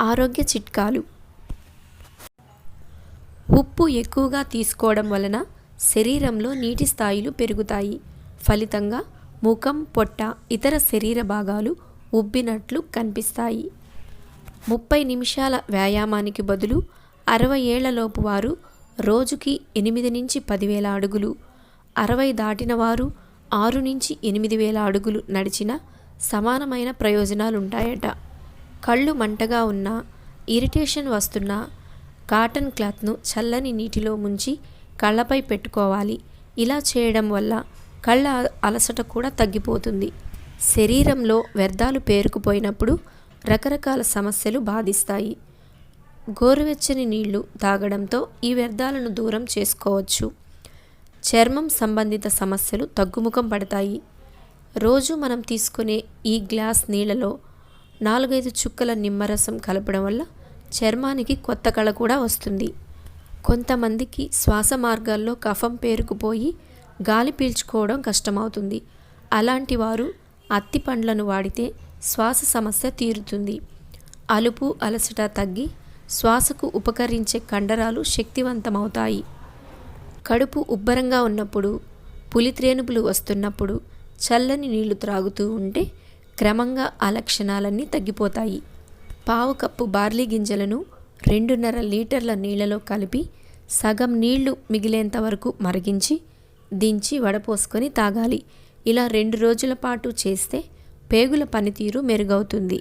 ఆరోగ్య చిట్కాలు. ఉప్పు ఎక్కువగా తీసుకోవడం వలన శరీరంలో నీటి స్థాయిలు పెరుగుతాయి. ఫలితంగా ముఖం పొట్ట ఇతర శరీర భాగాలు ఉబ్బినట్లు కనిపిస్తాయి. ముప్పై నిమిషాల వ్యాయామానికి బదులు అరవై ఏళ్ళలోపు వారు రోజుకి ఎనిమిది నుంచి పదివేల అడుగులు అరవై దాటిన వారు ఆరు నుంచి ఎనిమిది వేల అడుగులు నడిచిన సమానమైన ప్రయోజనాలుంటాయట. కళ్ళు మంటగా ఉన్నా ఇరిటేషన్ వస్తున్నా కాటన్ క్లాత్ను చల్లని నీటిలో ముంచి కళ్ళపై పెట్టుకోవాలి. ఇలా చేయడం వల్ల కళ్ళ అలసట కూడా తగ్గిపోతుంది. శరీరంలో వ్యర్థాలు పేరుకుపోయినప్పుడు రకరకాల సమస్యలు బాధిస్తాయి. గోరువెచ్చని నీళ్ళు తాగడంతో ఈ వ్యర్థాలను దూరం చేసుకోవచ్చు. చర్మం సంబంధిత సమస్యలు తగ్గుముఖం పడతాయి. రోజు మనం తీసుకునే ఈ గ్లాస్ నీళ్ళలో నాలుగైదు చుక్కల నిమ్మరసం కలపడం వల్ల చర్మానికి కొత్త కళ కూడా వస్తుంది. కొంతమందికి శ్వాస మార్గాల్లో కఫం పేరుకుపోయి గాలి పీల్చుకోవడం కష్టమవుతుంది. అలాంటి వారు అత్తి పండ్లను వాడితే శ్వాస సమస్య తీరుతుంది. అలుపు అలసట తగ్గి శ్వాసకు ఉపకరించే కండరాలు శక్తివంతమవుతాయి. కడుపు ఉబ్బరంగా ఉన్నప్పుడు పులిత్రేనుపులు వస్తున్నప్పుడు చల్లని నీళ్ళు త్రాగుతూ ఉంటే క్రమంగా ఆ లక్షణాలన్నీ తగ్గిపోతాయి. పావు కప్పు బార్లీ గింజలను రెండున్నర లీటర్ల నీళ్ళలో కలిపి సగం నీళ్ళు మిగిలేంత వరకు మరిగించి దించి వడపోసుకొని తాగాలి. ఇలా రెండు రోజుల పాటు చేస్తే పేగుల పనితీరు మెరుగవుతుంది.